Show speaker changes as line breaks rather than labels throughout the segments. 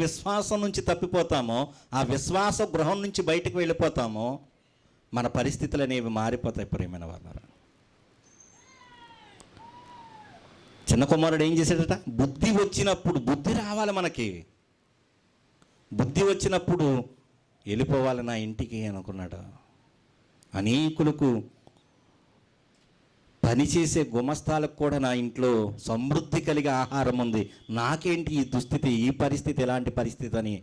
విశ్వాసం నుంచి తప్పిపోతామో ఆ విశ్వాస గృహం నుంచి బయటకు వెళ్ళిపోతామో మన పరిస్థితులు అనేవి మారిపోతాయి ప్రియమైన వాళ్ళ చిన్న కుమారుడు ఏం చేశాడట? బుద్ధి వచ్చినప్పుడు బుద్ధి రావాలి మనకి. బుద్ధి వచ్చినప్పుడు వెళ్ళిపోవాలి నా ఇంటికి అనుకున్నాడు. అనేకులకు పనిచేసే గుమస్తాలకు కూడా నా ఇంట్లో సమృద్ధి కలిగే ఆహారం ఉంది. నాకేంటి ఈ దుస్థితి ఈ పరిస్థితి ఎలాంటి పరిస్థితి అని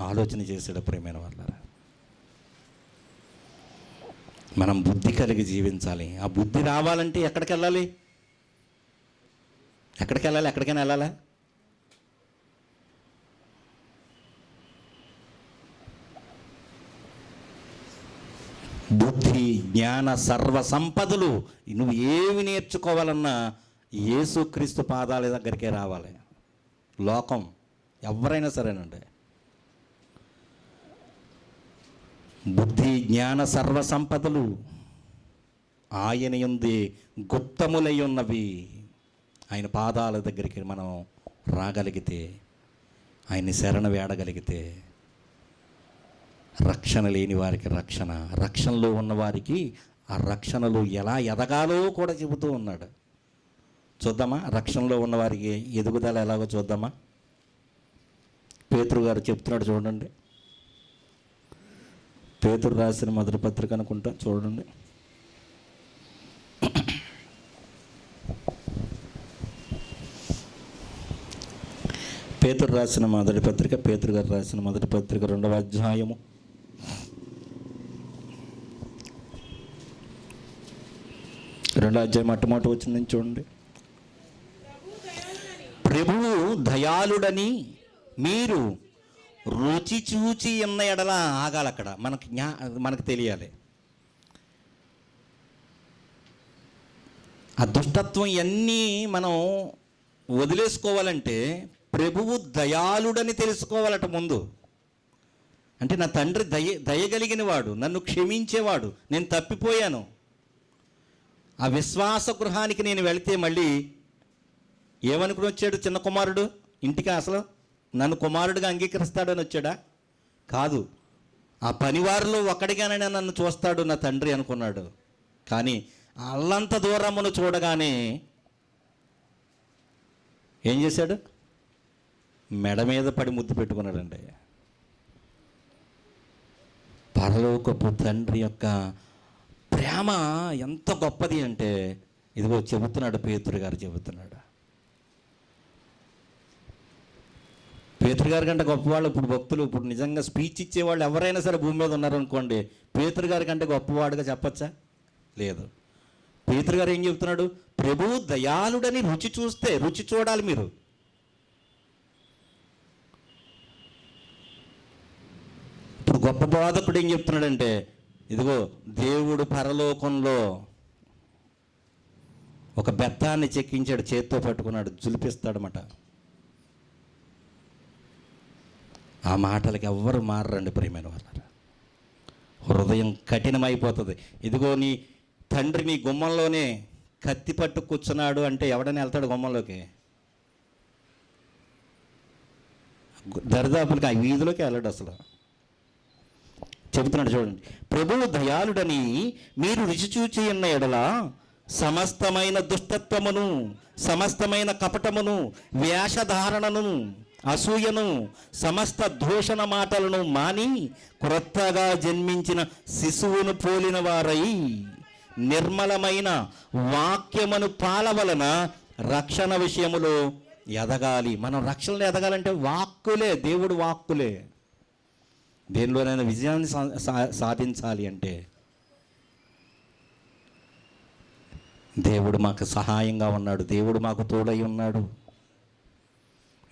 ఆలోచన చేశాడు ప్రేమైన వాళ్ళారా. మనం బుద్ధి కలిగి జీవించాలి. ఆ బుద్ధి రావాలంటే ఎక్కడికి వెళ్ళాలి ఎక్కడికి వెళ్ళాలి ఎక్కడికైనా వెళ్ళాలా? బుద్ధి జ్ఞాన సర్వ సంపదలు. నువ్వు ఏమి నేర్చుకోవాలన్నా యేసుక్రీస్తు పాదాల దగ్గరికే రావాలి. లోకం ఎవరైనా సరేనండి. బుద్ధి జ్ఞాన సర్వ సంపదలు ఆయన ఉంది గుప్తములై ఉన్నవి ఆయన పాదాల దగ్గరికి మనం రాగలిగితే ఆయన్ని శరణ వేడగలిగితే రక్షణ లేని వారికి రక్షణ. రక్షణలో ఉన్నవారికి ఆ రక్షణలో ఎలా ఎదగాలో కూడా చెబుతూ ఉన్నాడు. చూద్దామా? రక్షణలో ఉన్నవారికి ఎదుగుదల ఎలాగో చూద్దామా? పేతురు గారు చెప్తున్నాడు చూడండి. పేతురు రాసిన మొదటి పత్రిక అనుకుంటా చూడండి. పేతురు రాసిన మొదటి పత్రిక పేతురు గారు రాసిన మొదటి పత్రిక రెండవ అధ్యాయము. రెండో అధ్యాయం మొట్టమొదటి వచ్చిందని చూడండి. ప్రభువు దయాళుడని మీరు రుచి చూచి ఉన్న ఎడల ఆగాలి అక్కడ. మనకి జ్ఞా మనకు తెలియాలి. ఆ దుష్టత్వం ఇవన్నీ మనం వదిలేసుకోవాలంటే ప్రభువు దయాళుడని తెలుసుకోవాలట ముందు. అంటే నా తండ్రి దయ దయగలిగిన వాడు నన్ను క్షమించేవాడు నేను తప్పిపోయాను. ఆ విశ్వాస గృహానికి నేను వెళితే మళ్ళీ ఏమనుకుని వచ్చాడు చిన్న కుమారుడు? ఇంటికి అసలు నన్ను కుమారుడిగా అంగీకరిస్తాడని వచ్చాడా? కాదు. ఆ పనివారిలో ఒక్కడిగానే నన్ను చూస్తాడు నా తండ్రి అనుకున్నాడు. కానీ అల్లంత దూరమును చూడగానే ఏం చేశాడు? మెడ మీద పడి ముద్దు పెట్టుకున్నాడండి. పరలోకపు తండ్రి యొక్క ప్రేమ ఎంత గొప్పది అంటే ఇదిగో చెబుతున్నాడు పేతురు గారు చెబుతున్నాడు. పేతురు గారి కంటే గొప్పవాళ్ళు ఇప్పుడు భక్తులు ఇప్పుడు నిజంగా స్పీచ్ ఇచ్చేవాళ్ళు ఎవరైనా సరే భూమి మీద ఉన్నారనుకోండి పేతురు గారి కంటే గొప్పవాడుగా చెప్పచ్చా? లేదు. పేతురు గారు ఏం చెబుతున్నాడు? ప్రభు దయాళుడని రుచి చూస్తే రుచి చూడాలి మీరు. ఇప్పుడు గొప్ప బోధకుడు ఏం చెప్తున్నాడంటే ఇదిగో దేవుడు పరలోకంలో ఒక బెత్తాన్ని చెక్కించాడు చేత్తో పట్టుకున్నాడు జులిపిస్తాడనమాట ఆ మాటలకి ఎవ్వరు మారండి ప్రియమైన వాళ్ళ హృదయం కఠినమైపోతుంది. ఇదిగో నీ తండ్రి నీ గుమ్మంలోనే కత్తి పట్టు కూర్చున్నాడు అంటే ఎవడని వెళ్తాడు గుమ్మంలోకి? దరిదాపులకి ఆ వీధిలోకి వెళ్ళాడు అసలు. చెబుతున్నాడు చూడండి. ప్రభువు దయాళుడని మీరు రుచి చూచి ఉన్న ఎడల సమస్తమైన దుష్టత్వమును సమస్తమైన కపటమును వేషధారణను అసూయను సమస్త దూషణ మాటలను మాని క్రొత్తగా జన్మించిన శిశువును పోలిన వారై నిర్మలమైన వాక్యమును పాలవలన రక్షణ విషయములో ఎదగాలి. మనం రక్షణలో ఎదగాలంటే వాక్కులే దేవుడు వాక్కులే. దేనిలోనైనా విజయాన్ని సా- సా- సాధించాలి అంటే దేవుడు మాకు సహాయంగా ఉన్నాడు దేవుడు మాకు తోడై ఉన్నాడు.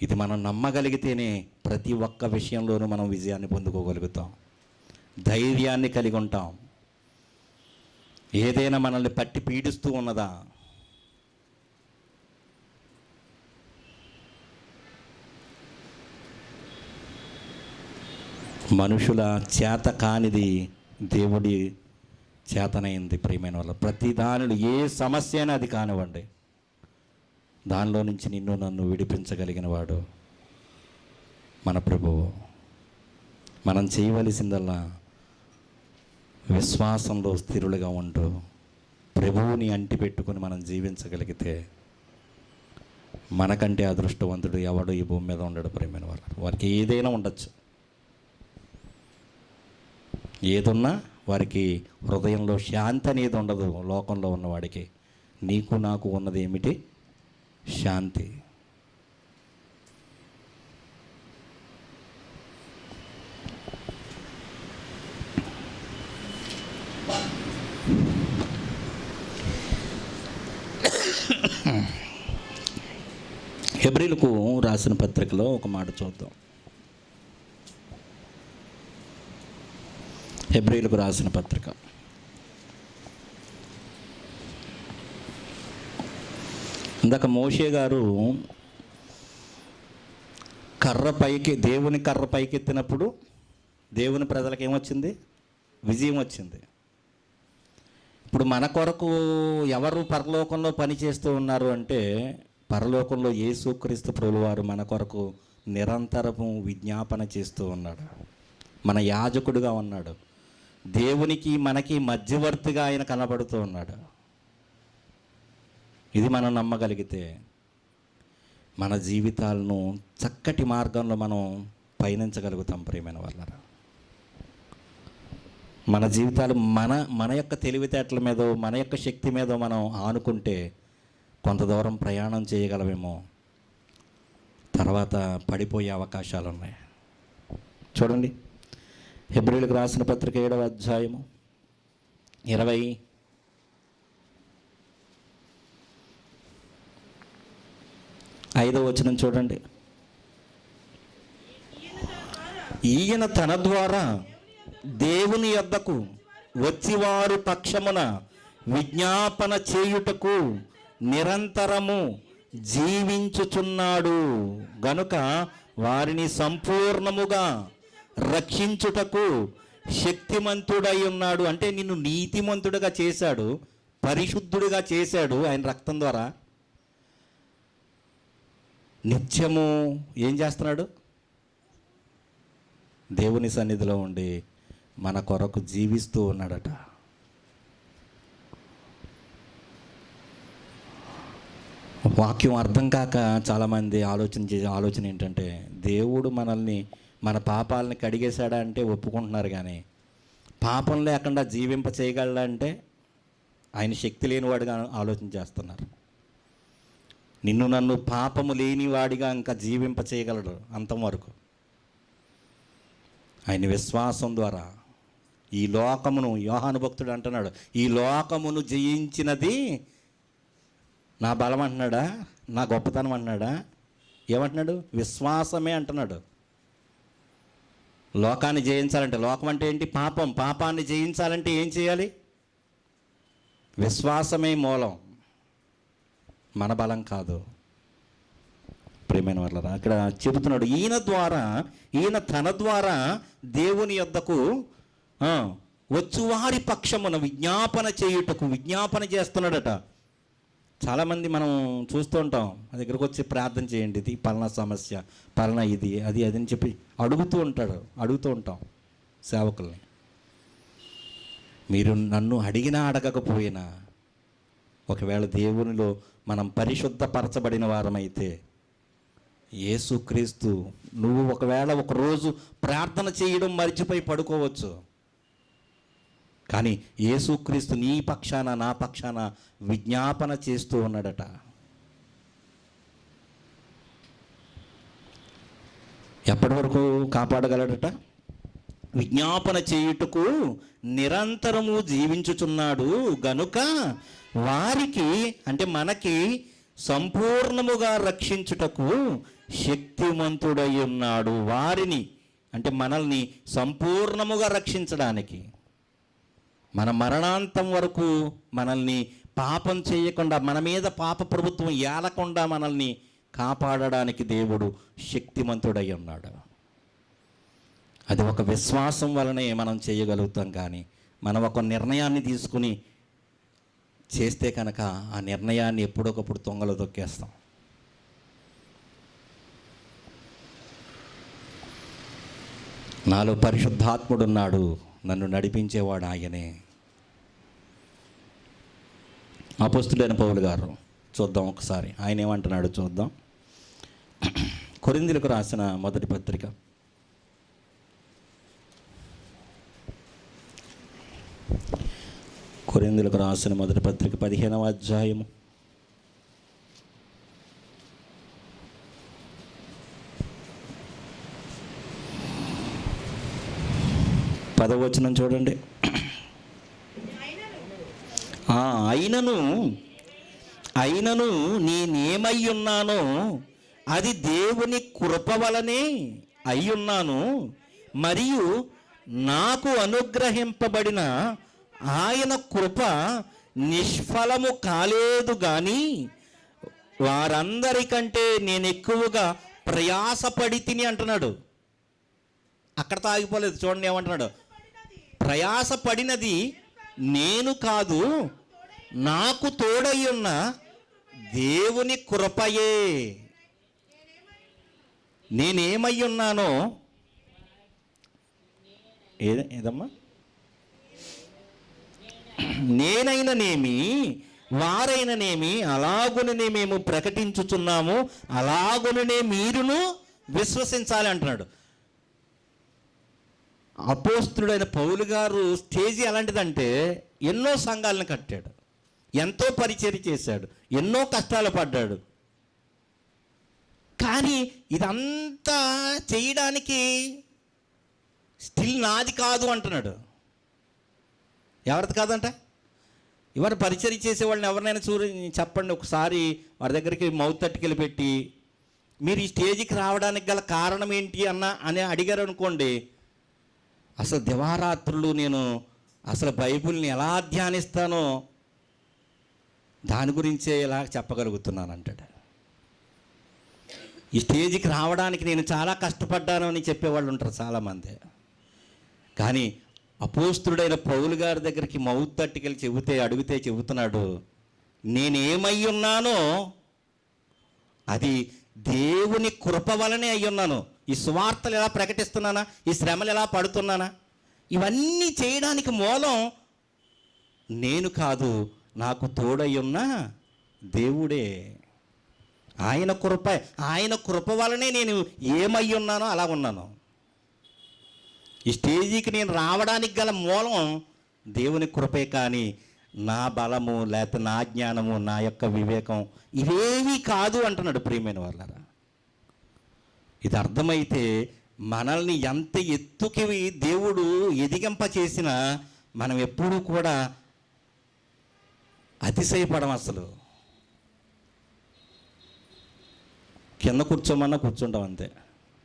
ఇది మనం నమ్మగలిగితేనే ప్రతి ఒక్క విషయంలోనూ మనం విజయాన్ని పొందుకోగలుగుతాం. ధైర్యాన్ని కలిగి ఉంటాం. ఏదైనా మనల్ని పట్టి పీడిస్తూ ఉన్నదా? మనుషుల చేత కానిది దేవుడి చేతనైంది ప్రియమైన వాళ్ళ. ప్రతి దానిలో ఏ సమస్య అయినా అది కానివ్వండి. దానిలో నుంచి నిన్ను నన్ను విడిపించగలిగిన వాడు మన ప్రభువు మనం చేయవలసిందల్లా విశ్వాసంలో స్థిరులుగా ఉంటూ ప్రభువుని అంటి పెట్టుకొని మనం జీవించగలిగితే మనకంటే అదృష్టవంతుడు ఎవడు ఈ భూమి మీద ఉండడు ప్రేమైన వాళ్ళు వారికి ఏదైనా ఉండొచ్చు. ఏదున్నా వారికి హృదయంలో శాంతి అనేది ఉండదు లోకంలో ఉన్నవాడికి. నీకు నాకు ఉన్నది ఏమిటి? శాంతి. హెబ్రిలకు రాసిన పత్రికలో ఒక మాట చూద్దాం. హెబ్రిలకు రాసిన పత్రిక. ఇందాక మోషే గారు కర్ర పైకి దేవుని కర్ర పైకి ఎత్తినప్పుడు దేవుని ప్రజలకు ఏమొచ్చింది? విజయం వచ్చింది. ఇప్పుడు మన కొరకు ఎవరు పరలోకంలో పని చేస్తూ ఉన్నారు అంటే పరలోకంలో యేసుక్రీస్తు ప్రభువారు మన కొరకు నిరంతరము విజ్ఞాపన చేస్తూ ఉన్నాడు. మన యాజకుడుగా ఉన్నాడు. దేవునికి మనకి మధ్యవర్తిగా ఆయన కనబడుతూ ఉన్నాడు. ఇది మనం నమ్మగలిగితే మన జీవితాలను చక్కటి మార్గంలో మనం పయనించగలుగుతాం ప్రియమైన వాళ్ళరా. మన జీవితాలు మన మన యొక్క తెలివితేటల మీదో మన యొక్క శక్తి మీదో మనం ఆనుకుంటే కొంత దూరం ప్రయాణం చేయగలమేమో. తర్వాత పడిపోయే అవకాశాలు ఉన్నాయి చూడండి. హెబ్రిలకు రాసిన పత్రిక ఏడవ అధ్యాయము ఇరవై ఐదవ వచనం చూడండి. ఈయన తన ద్వారా దేవుని యొద్దకు వచ్చివారు పక్షమున విజ్ఞాపన చేయుటకు నిరంతరము జీవించుచున్నాడు. గనుక వారిని సంపూర్ణముగా రక్షించుటకు శక్తిమంతుడై ఉన్నాడు. అంటే నిన్ను నీతిమంతుడిగా చేశాడు పరిశుద్ధుడిగా చేశాడు ఆయన రక్తం ద్వారా. నిత్యము ఏం చేస్తున్నాడు? దేవుని సన్నిధిలో ఉండి మన కొరకు జీవిస్తూ ఉన్నాడట. వాక్యం అర్థం కాక చాలామంది ఆలోచన చేసే ఆలోచన ఏంటంటే దేవుడు మనల్ని మన పాపాలని కడిగేశాడా అంటే ఒప్పుకుంటున్నారు కానీ పాపం లేకుండా జీవింప చేయగలడా అంటే ఆయన శక్తి లేనివాడుగా ఆలోచన చేస్తున్నారు. నిన్ను నన్ను పాపము లేనివాడిగా ఇంకా జీవింప చేయగలడు అంతవరకు. ఆయన విశ్వాసం ద్వారా ఈ లోకమును యోహాను భక్తుడు అంటున్నాడు ఈ లోకమును జయించినది నా బలం అంటున్నాడా నా గొప్పతనం అంటున్నాడా? ఏమంటున్నాడు? విశ్వాసమే అంటున్నాడు. లోకాన్ని జయించాలంటే లోకం అంటే ఏంటి? పాపం. పాపాన్ని జయించాలంటే ఏం చేయాలి? విశ్వాసమే మూలం. మన బలం కాదు. ప్రేమైన వాళ్ళరా అక్కడ చెబుతున్నాడు ఈయన ద్వారా ఈయన తన ద్వారా దేవుని యొద్దకు వచ్చువారి పక్షమున విజ్ఞాపన చేయుటకు విజ్ఞాపన చేస్తున్నాడట. చాలామంది మనం చూస్తూ ఉంటాం మా దగ్గరకు వచ్చి ప్రార్థన చేయండి ఇది పలానా సమస్య పలానా ఇది అది అది అని చెప్పి అడుగుతూ ఉంటాడు అడుగుతూ ఉంటాం సేవకుల్ని. మీరు నన్ను అడిగినా అడగకపోయినా ఒకవేళ దేవునిలో మనం పరిశుద్ధపరచబడిన వారమైతే యేసుక్రీస్తు నువ్వు ఒకవేళ ఒకరోజు ప్రార్థన చేయడం మర్చిపోయి పడుకోవచ్చు. కానీ యేసుక్రీస్తు నీ పక్షాన నా పక్షాన విజ్ఞాపన చేస్తూ ఉన్నాడట. ఎప్పటి వరకు కాపాడగలడట? విజ్ఞాపన చేయుటకు నిరంతరము జీవించుచున్నాడు. గనుక వారికి అంటే మనకి సంపూర్ణముగా రక్షించుటకు శక్తిమంతుడై ఉన్నాడు వారిని. అంటే మనల్ని సంపూర్ణముగా రక్షించడానికి. మన మరణాంతం వరకు మనల్ని పాపం చేయకుండా మన మీద పాప ప్రభుత్వం ఏలకుండా మనల్ని కాపాడడానికి దేవుడు శక్తిమంతుడై ఉన్నాడు. అది ఒక విశ్వాసం వలనే మనం చేయగలుగుతాం కానీ మనం ఒక నిర్ణయాన్ని తీసుకుని చేస్తే కనుక ఆ నిర్ణయాన్ని ఎప్పుడొకప్పుడు తొంగలో తొక్కేస్తాం. నాలో పరిశుద్ధాత్ముడున్నాడు నన్ను నడిపించేవాడు ఆయనే. అపస్తుడైన పౌలు గారు. చూద్దాం ఒకసారి. ఆయన ఏమంటున్నాడు చూద్దాం. కొరిందులకు రాసిన మొదటి పత్రిక. కొరిందులకు రాసిన మొదటి పత్రిక పదిహేనవ అధ్యాయము. పదవచనం చూడండి. ఆ, అయినను అయినను నేనేమై ఉన్నానో అది దేవుని కృప వలనే అయ్యున్నాను. మరియు నాకు అనుగ్రహింపబడిన ఆయన కృప నిష్ఫలము కాలేదు కానీ వారందరికంటే నేను ఎక్కువగా ప్రయాసపడి తిని అంటున్నాడు. అక్కడ తాగిపోలేదు చూడండి ఏమంటున్నాడు. ప్రయాసపడినది నేను కాదు నాకు తోడయ్యున్న దేవుని కృపయే. నేనేమై ఉన్నానో? ఏద- ఏదమ్మా? నేనైననేమి వారైననేమి అలాగుననే మేము ప్రకటించుచున్నాము అలాగుననే మీరును విశ్వసించాలి అంటున్నాడు. అపోస్తుడైన పౌలు గారు స్టేజీ ఎలాంటిదంటే ఎన్నో సంఘాలను కట్టాడు. ఎంతో పరిచయం చేశాడు ఎన్నో కష్టాలు పడ్డాడు. కానీ ఇదంతా చేయడానికి స్టిల్ నాది కాదు అంటున్నాడు. ఎవరిది కాదంట? ఇవాళ పరిచయం చేసే వాళ్ళని ఎవరినైనా చూ చెప్పండి ఒకసారి వారి దగ్గరికి మౌత్ తట్టుకెళ్ళి పెట్టి మీరు ఈ స్టేజ్కి రావడానికి గల కారణం ఏంటి అన్న అని అడిగారు అనుకోండి అసలు దివారాత్రులు నేను అసలు బైబిల్ని ఎలా ధ్యానిస్తానో దాని గురించే ఇలా చెప్పగలుగుతున్నాను అంటాడు. ఈ స్టేజ్కి రావడానికి నేను చాలా కష్టపడ్డాను అని చెప్పేవాళ్ళు ఉంటారు చాలామంది. కానీ అపోస్తుడైన పౌలు గారి దగ్గరికి మౌత్ తట్టుకెళ్ళి చెబితే అడిగితే చెబుతున్నాడు నేనేమై ఉన్నానో అది దేవుని కృప వలనే అయి ఉన్నాను. ఈ సువార్తలు ఎలా ప్రకటిస్తున్నానా? ఈ శ్రమలు ఎలా పడుతున్నానా? ఇవన్నీ చేయడానికి మూలం నేను కాదు నాకు తోడయ్యున్న దేవుడే. ఆయన కృప ఆయన కృప వలనే నేను ఏమై ఉన్నానో అలా ఉన్నాను. ఈ స్టేజీకి నేను రావడానికి గల మూలం దేవుని కృపే కానీ నా బలము లేకపోతే నా జ్ఞానము నా యొక్క వివేకం ఇవేమీ కాదు అంటున్నాడు ప్రియమైన వాళ్ళరా. ఇది అర్థమైతే మనల్ని ఎంత ఎత్తుకి దేవుడు ఎదిగింప చేసినా మనం ఎప్పుడూ కూడా అతిశయపడం అసలు. కింద కూర్చోమన్నా కూర్చుంటాం అంతే.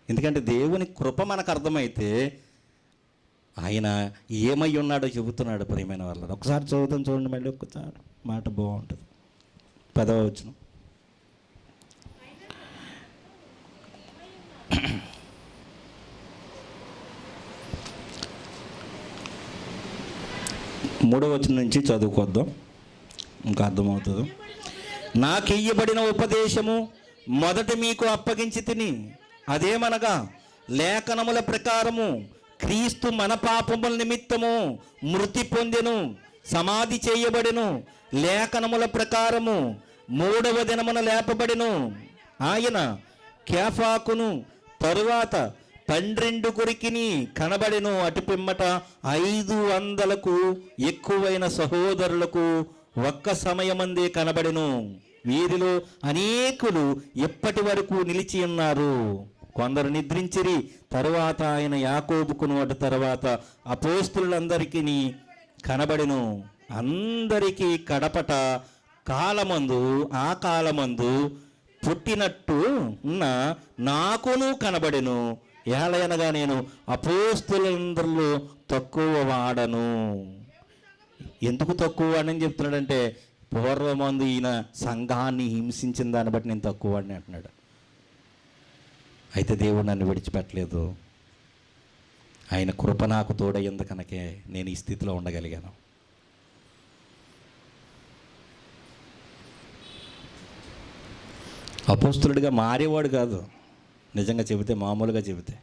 ఎందుకంటే దేవుని కృప మనకు అర్థమైతే ఆయన ఏమై ఉన్నాడో చెబుతున్నాడు ప్రియమైన వాళ్ళు ఒకసారి చదువుతాం చూడండి మళ్ళీ ఒక్కసారి. మాట బాగుంటుంది. పదవ వచ్చిన మూడవ వచ్చిన నుంచి చదువుకొద్దాం. ఇంకా అర్థమవుతుంది? నాకు ఇయ్యబడిన ఉపదేశము మొదట మీకు అప్పగించి తిని అదేమనగా లేఖనముల ప్రకారము క్రీస్తు మన పాపముల నిమిత్తము మృతి పొందెను సమాధి చేయబడెను లేఖనముల ప్రకారము మూడవ దినమున లేపబడెను. ఆయన కేఫాకును తరువాత పన్నెండు కొరికిని కనబడెను. అటు పిమ్మట ఐదు వందలకు ఎక్కువైన సహోదరులకు ఒక్క సమయమందే కనబడెను. వీరిలో అనేకులు ఎప్పటి వరకు నిలిచి ఉన్నారు? కొందరు నిద్రించిరి తరువాత ఆయన యాకోబుకును అటు తర్వాత అపోస్తులందరికీ కనబడెను. అందరికీ కడపట కాలమందు ఆ కాలమందు పుట్టినట్టు ఉన్న నాకును కనబడెను. ఏలయనగా నేను అపోస్తులందరిలో తక్కువ వాడను. ఎందుకు తక్కువ అని చెప్తున్నాడంటే పూర్వమందు ఈయన సంఘాన్ని హింసించిన దాన్ని బట్టి నేను తక్కువ వాడిని అంటున్నాడు. అయితే దేవుడు నన్ను విడిచిపెట్టలేదు. ఆయన కృప నాకు తోడయ్యింది కనుకే నేను ఈ స్థితిలో ఉండగలిగాను. అపోస్తులుడిగా మారేవాడు కాదు. నిజంగా చెబితే మామూలుగా చెబితే.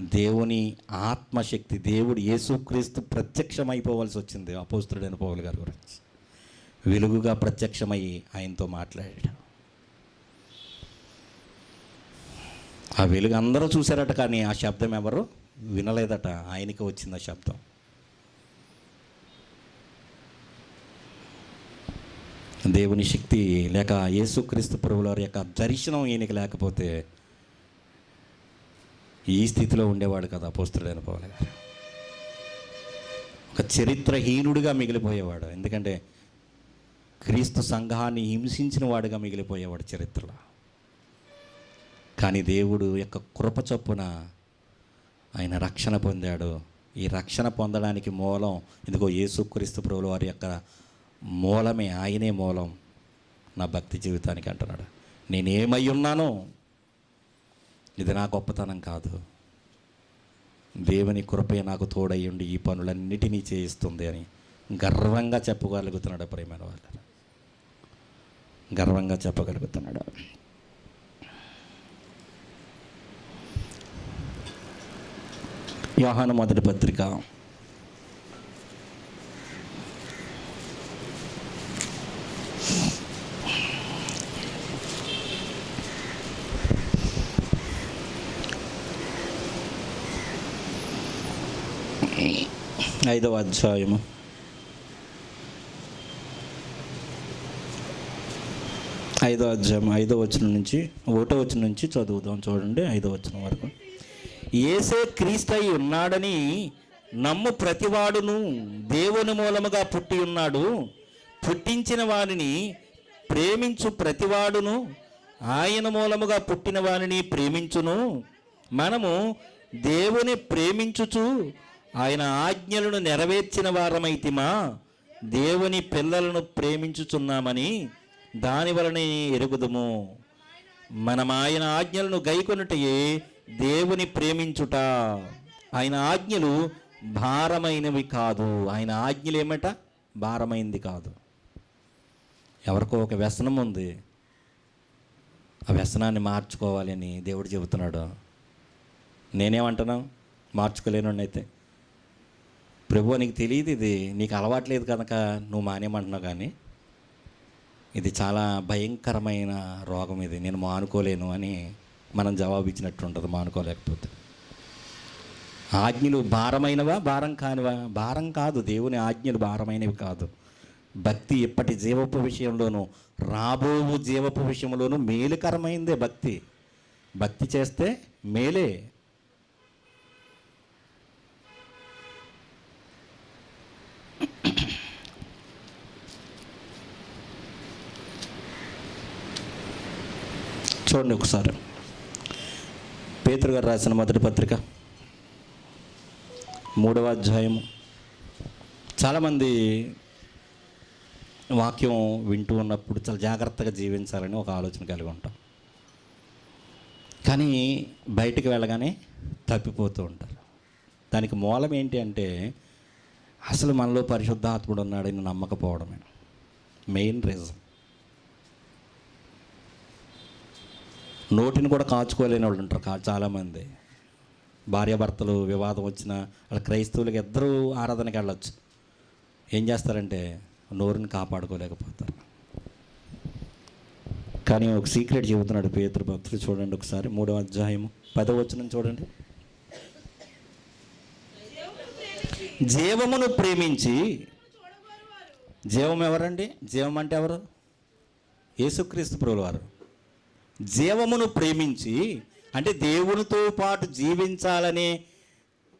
దేవుని ఆత్మశక్తి దేవుడు యేసుక్రీస్తు ప్రత్యక్షమైపోవాల్సి వచ్చింది అపోస్తుడైన పౌలు గారి గురించి. వెలుగుగా ప్రత్యక్షమయ్యి ఆయనతో మాట్లాడాడు. ఆ వెలుగు అందరూ చూశారట కానీ ఆ శబ్దం ఎవరు? వినలేదట. ఆయనకి వచ్చింది ఆ శబ్దం. దేవుని శక్తి లేక యేసుక్రీస్తు ప్రభుల వారి యొక్క దర్శనం ఈయనకి లేకపోతే ఈ స్థితిలో ఉండేవాడు కదా అపోస్తుడైన పౌలు గారు. ఒక చరిత్రహీనుడిగా మిగిలిపోయేవాడు. ఎందుకంటే క్రీస్తు సంఘాన్ని హింసించిన వాడుగా మిగిలిపోయేవాడు చరిత్రలో. కానీ దేవుడు యొక్క కృప చొప్పున ఆయన రక్షణ పొందాడు. ఈ రక్షణ పొందడానికి మూలం ఇదిగో యేసుక్రీస్తు ప్రభుల వారి యొక్క మూలమే ఆయనే మూలం నా భక్తి జీవితానికి అంటున్నాడు. నేనేమై ఉన్నానో ఇది నా గొప్పతనం కాదు. దేవుని కృపే నాకు తోడయ్యుండి ఈ పనులన్నిటినీ చేయిస్తుంది అని గర్వంగా చెప్పగలుగుతున్నాడు ప్రేమైన వాళ్ళు గర్వంగా చెప్పగలుగుతున్నాడు. యోహాను మొదటి పత్రిక ఐదవ అధ్యాయము. ఐదో అధ్యాయం ఐదో వచనం నుంచి ఒకటో వచనం నుంచి చదువుదాం చూడండి ఐదో వచనం వరకు. ఏసే క్రీస్తయి ఉన్నాడని నమ్ము ప్రతివాడును దేవుని మూలముగా పుట్టి ఉన్నాడు. పుట్టించిన వారిని ప్రేమించు ప్రతివాడును ఆయన మూలముగా పుట్టిన వారిని ప్రేమించును. మనము దేవుని ప్రేమించుచు ఆయన ఆజ్ఞలను నెరవేర్చిన వారమైతిమా? దేవుని పిల్లలను ప్రేమించుచున్నామని దాని వలనే ఎరుగుదుము. మనం ఆయన ఆజ్ఞలను గైకొనుటయే దేవుని ప్రేమించుట. ఆయన ఆజ్ఞలు భారమైనవి కాదు. ఆయన ఆజ్ఞలు ఏమట? భారమైంది కాదు. ఎవరికో ఒక వ్యసనం ఉంది. ఆ వ్యసనాన్ని మార్చుకోవాలి అని దేవుడు చెబుతున్నాడు. నేనేమంటున్నాను? మార్చుకోలేను అయితే ప్రభు నీకు తెలియదు ఇది నీకు అలవాట్లేదు కనుక నువ్వు మానేమంటున్నావు కానీ ఇది చాలా భయంకరమైన రోగం ఇది. నేను మానుకోలేను అని మనం జవాబు ఇచ్చినట్టు ఉంటుంది మానుకోలేకపోతే. ఆజ్ఞలు భారమైనవా? భారం కానివా? భారం కాదు. దేవుని ఆజ్ఞలు భారమైనవి కాదు. భక్తి ఇప్పటి జీవపు విషయంలోనూ రాబోవు జీవపు విషయంలోనూ మేలుకరమైందే భక్తి. భక్తి చేస్తే మేలే. చూడండి ఒకసారి. పేతురు గారు రాసిన మొదటి పత్రిక. మూడవ అధ్యాయము. చాలామంది వాక్యం వింటూ ఉన్నప్పుడు చాలా జాగ్రత్తగా జీవించాలని ఒక ఆలోచన కలిగి ఉంటాం. కానీ బయటికి వెళ్ళగానే తప్పిపోతూ ఉంటారు. దానికి మూలం ఏంటి అంటే అసలు మనలో పరిశుద్ధాత్ముడు ఉన్నాడని నమ్మకపోవడమే. Main reason. నోటిని కూడా కాచుకోలేని వాళ్ళు ఉంటారు కా- చాలామంది. భార్యాభర్తలు వివాదం వచ్చిన వాళ్ళ క్రైస్తవులకి ఇద్దరు ఆరాధనకి వెళ్ళొచ్చు. ఏం చేస్తారంటే నోరుని కాపాడుకోలేకపోతారు. కానీ ఒక సీక్రెట్ చెబుతున్నాడు పేతురు భక్తులు చూడండి ఒకసారి మూడవ అధ్యాయము పదవ వచ్చిన చూడండి. జీవమును ప్రేమించి జీవం ఎవరండి? జీవం అంటే ఎవరు? యేసుక్రీస్తు ప్రభులు వారు. జీవమును ప్రేమించి అంటే దేవునితో పాటు జీవించాలనే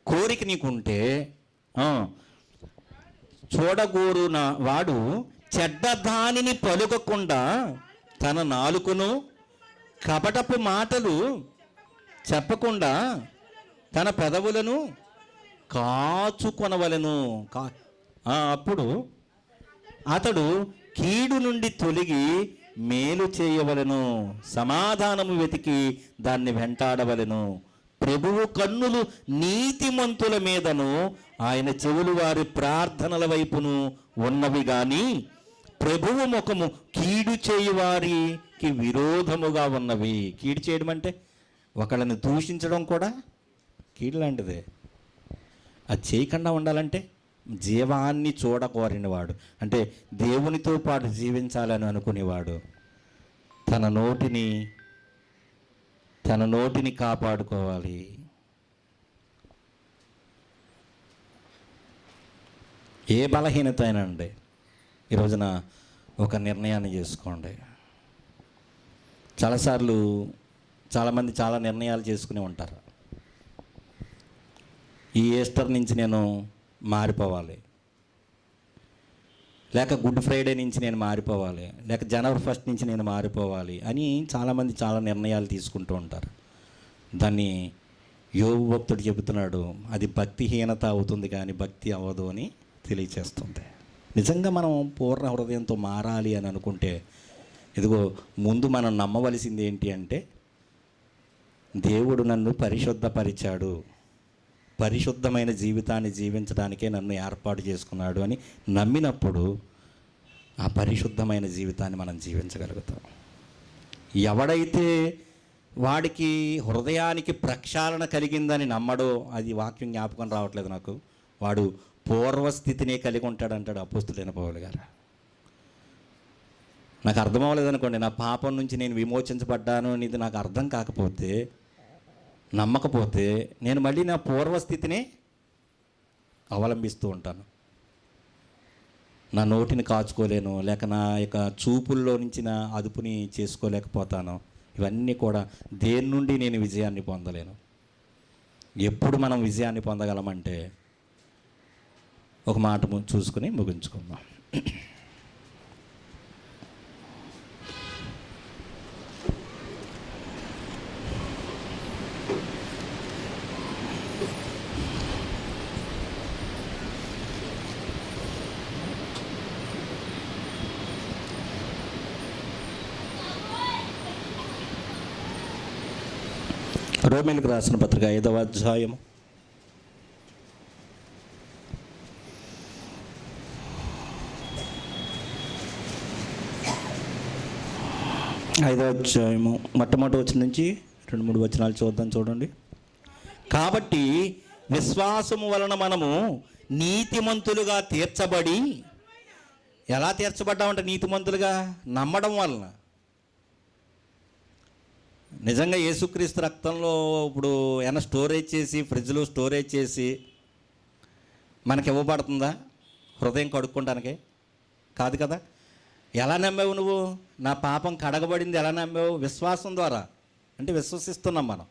కోరిక నీకుంటే చూడగోరున వాడు చెడ్డ దానిని పలుకకుండా తన నాలుకను కపటపు మాటలు చెప్పకుండా తన పెదవులను కాచుకొనవలను. కా అప్పుడు అతడు కీడు నుండి తొలగి మేలు చేయవలను సమాధానము వెతికి దాన్ని వెంటాడవలను. ప్రభువు కన్నులు నీతిమంతుల మీదను ఆయన చెవులు వారి ప్రార్థనల వైపును ఉన్నవి గాని ప్రభువు ముఖము కీడు చేయువారికి విరోధముగా ఉన్నవి. కీడు చేయడం అంటే ఒకళ్ళని దూషించడం కూడా కీడు లాంటిదే. అది చేయకుండా ఉండాలంటే జీవాన్ని చూడకోరినవాడు. అంటే దేవునితో పాటు జీవించాలని అనుకునేవాడు. తన నోటిని తన నోటిని కాపాడుకోవాలి. ఏ బలహీనత అయినా అండి ఈ రోజున ఒక నిర్ణయాన్ని చేసుకోండి. చాలాసార్లు చాలామంది చాలా నిర్ణయాలు చేసుకుని ఉంటారు. ఈ ఈస్టర్ నుంచి నేను మారిపోవాలి. లేక గుడ్ ఫ్రైడే నుంచి నేను మారిపోవాలి. లేక జనవరి ఫస్ట్ నుంచి నేను మారిపోవాలి అని చాలామంది చాలా నిర్ణయాలు తీసుకుంటూ ఉంటారు. దాన్ని యోగు భక్తుడు చెబుతున్నాడు అది భక్తిహీనత అవుతుంది కానీ భక్తి అవ్వదు అని తెలియచేస్తుంది. నిజంగా మనం పూర్ణ హృదయంతో మారాలి అని అనుకుంటే ఇదిగో ముందు మనం నమ్మవలసింది ఏంటి అంటే దేవుడు నన్ను పరిశుద్ధపరిచాడు. పరిశుద్ధమైన జీవితాన్ని జీవించడానికే నన్ను ఏర్పాటు చేసుకున్నాడు అని నమ్మినప్పుడు ఆ పరిశుద్ధమైన జీవితాన్ని మనం జీవించగలుగుతాం. ఎవడైతే వాడికి హృదయానికి ప్రక్షాళన కలిగిందని నమ్మడో అది వాక్యం జ్ఞాపకం రావట్లేదు నాకు. వాడు పూర్వస్థితినే కలిగి ఉంటాడు అంటాడు అపోస్తులైన పౌలు గారు. నాకు అర్థం అవ్వలేదు అనుకోండి నా పాపం నుంచి నేను విమోచించబడ్డాను అనేది నాకు అర్థం కాకపోతే నమ్మకపోతే నేను మళ్ళీ నా పూర్వస్థితిని అవలంబిస్తూ ఉంటాను. నా నోటిని కాచుకోలేను లేక నా యొక్క చూపుల్లో నుంచి నా అదుపుని చేసుకోలేకపోతాను. ఇవన్నీ కూడా దేని నుండి నేను విజయాన్ని పొందలేను. ఎప్పుడు మనం విజయాన్ని పొందగలమంటే ఒక మాట ము- చూసుకుని ముగించుకుందాం. రోమిలకు రాసిన పత్రిక ఐదవ అధ్యాయము ఐదవ అధ్యాయము మొట్టమొదటి వచ్చిన నుంచి రెండు మూడు వచనాలు చూద్దాం చూడండి. కాబట్టి విశ్వాసము వలన మనము నీతిమంతులుగా తీర్చబడి ఎలా తీర్చబడ్డామంటే నీతిమంతులుగా నమ్మడం వలన. నిజంగా యేసుక్రీస్తు రక్తంలో ఇప్పుడు ఏమైనా స్టోరేజ్ చేసి ఫ్రిడ్జ్లో స్టోరేజ్ చేసి మనకి ఇవ్వబడుతుందా? హృదయం కడుక్కోవడానికి కాదు కదా? ఎలా నమ్మావు నువ్వు? నా పాపం కడగబడింది ఎలా నమ్మావు? విశ్వాసం ద్వారా. అంటే విశ్వసిస్తున్నాం మనం.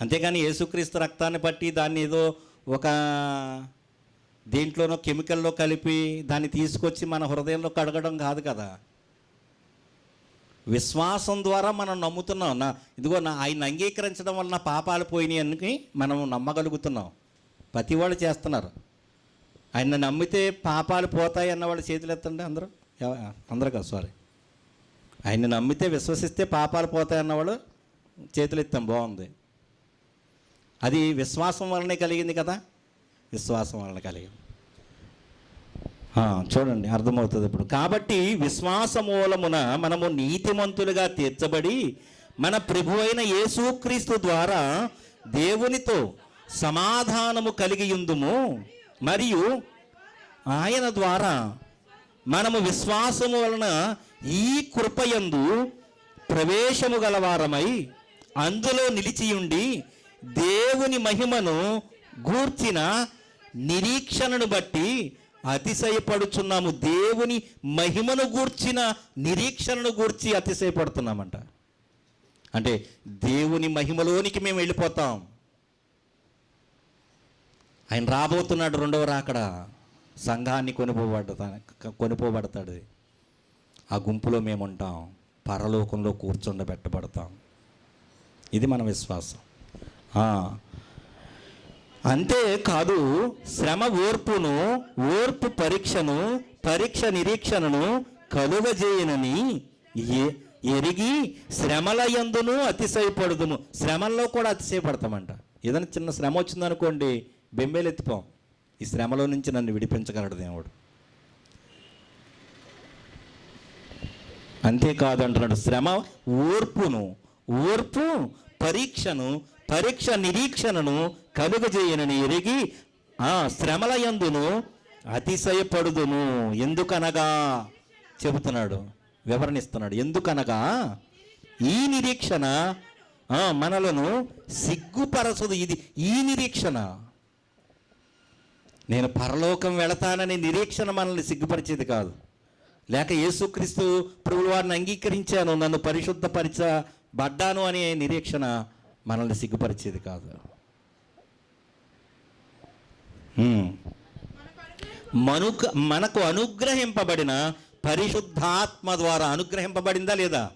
అంతేగాని యేసుక్రీస్తు రక్తాన్ని బట్టి దాన్ని ఏదో ఒక దేంట్లోనో కెమికల్లో కలిపి దాన్ని తీసుకొచ్చి మన హృదయంలో కడగడం కాదు కదా? విశ్వాసం ద్వారా మనం నమ్ముతున్నాం. నా ఇదిగో నా ఆయన అంగీకరించడం వలన పాపాలు పోయినాయి అని మనం నమ్మగలుగుతున్నాం. ప్రతి వాళ్ళు చేస్తున్నారు. ఆయన నమ్మితే పాపాలు పోతాయి అన్న వాళ్ళు చేతులు ఎత్తండి అందరూ. ఎవ- అందరూ కాదు సారీ ఆయన్ని నమ్మితే విశ్వసిస్తే పాపాలు పోతాయి అన్నవాళ్ళు చేతులు ఎత్తాం బాగుంది. అది విశ్వాసం వలనే కలిగింది కదా? విశ్వాసం వలన కలిగింది. చూడండి అర్థమవుతుంది ఇప్పుడు. కాబట్టి విశ్వాస మూలమున మనము నీతిమంతులుగా తీర్చబడి మన ప్రభు అయిన యేసుక్రీస్తు ద్వారా దేవునితో సమాధానము కలిగి ఉందుము. మరియు ఆయన ద్వారా మనము విశ్వాసము వలన ఈ కృపయందు ప్రవేశము గలవారమై అందులో నిలిచియుండి దేవుని మహిమను గూర్చిన నిరీక్షణను బట్టి అతిశయపడుచున్నాము. దేవుని మహిమను గూర్చిన నిరీక్షణను గూర్చి అతిశయపడుతున్నామంట. అంటే దేవుని మహిమలోనికి మేము వెళ్ళిపోతాం. ఆయన రాబోతున్నాడు రెండవ రాకడ. సంఘాన్ని కొనుపోబడతా కొనుపోబడతాడు. ఆ గుంపులో మేము ఉంటాం పరలోకంలో కూర్చుండబెట్టబడతాం. ఇది మన విశ్వాసం. అంతే కాదు శ్రమ ఓర్పును ఓర్పు పరీక్షను పరీక్ష నిరీక్షణను కలుగజేయనని ఎరిగి శ్రమల ఎందును అతిశయపడుదుము శ్రమల్లో కూడా అతిశయపడతామంట. ఏదైనా చిన్న శ్రమ వచ్చిందనుకోండి బెంబేలెత్తిపోం. ఈ శ్రమలో నుంచి నన్ను విడిపించగలడు దేవుడు. అంతేకాదు అంటున్నాడు శ్రమ ఓర్పును ఓర్పు పరీక్షను పరీక్ష నిరీక్షణను కలుగజేయనని ఎరిగి ఆ శ్రమల యందును అతిశయపడుదును. ఎందుకనగా? చెబుతున్నాడు వివరణిస్తున్నాడు. ఎందుకనగా? ఈ నిరీక్షణ మనలను సిగ్గుపరచదు. ఇది ఈ నిరీక్షణ. నేను పరలోకం వెళతానని నిరీక్షణ మనల్ని సిగ్గుపరిచేది కాదు. లేక యేసుక్రీస్తు ప్రభులు వారిని అంగీకరించాను నన్ను పరిశుద్ధపరచబడ్డాను అనే నిరీక్షణ మనల్ని సిగ్గుపరిచేది కాదు. మనుక మనకు అనుగ్రహింపబడిన పరిశుద్ధాత్మ ద్వారా అనుగ్రహింపబడిందా లేదా?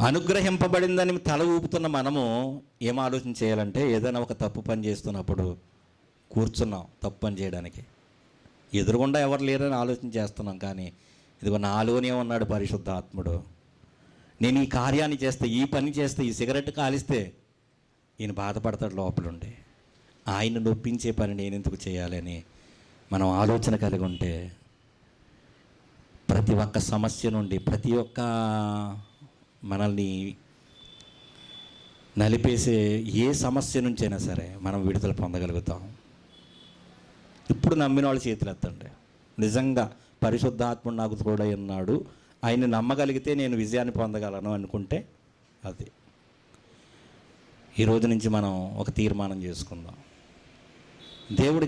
అనుగ్రహింపబడిందని తల ఊపుతున్న మనము ఏం ఆలోచన చేయాలంటే ఏదైనా ఒక తప్పు పని చేస్తున్నప్పుడు కూర్చున్నాం తప్పు పని చేయడానికి. ఎదురుగుండా ఎవరు లేరని ఆలోచన చేస్తున్నాం కానీ ఇదిగో నాలోనే ఉన్నాడు పరిశుద్ధాత్ముడు. నేను ఈ కార్యాన్ని చేస్తే ఈ పని చేస్తే ఈ సిగరెట్ కాలిస్తే ఈయన బాధపడతాడు లోపలుండి. ఆయన నొప్పించే పని నేను ఎందుకు చేయాలని మనం ఆలోచన కలిగి ఉంటే ప్రతి ఒక్క సమస్య నుండి ప్రతి ఒక్క మనల్ని నలిపేసే ఏ సమస్య నుంచైనా సరే మనం విడుదల పొందగలుగుతాం. ఇప్పుడు నమ్మిన వాళ్ళు చేతులు ఎత్తండి. నిజంగా పరిశుద్ధాత్ముడు నాకు తోడై ఉన్నాడు. ఆయన నమ్మగలిగితే నేను విజయాన్ని పొందగలను అనుకుంటే అది. ఈ రోజు నుంచి మనం ఒక తీర్మానం చేసుకుందాం. దేవుడు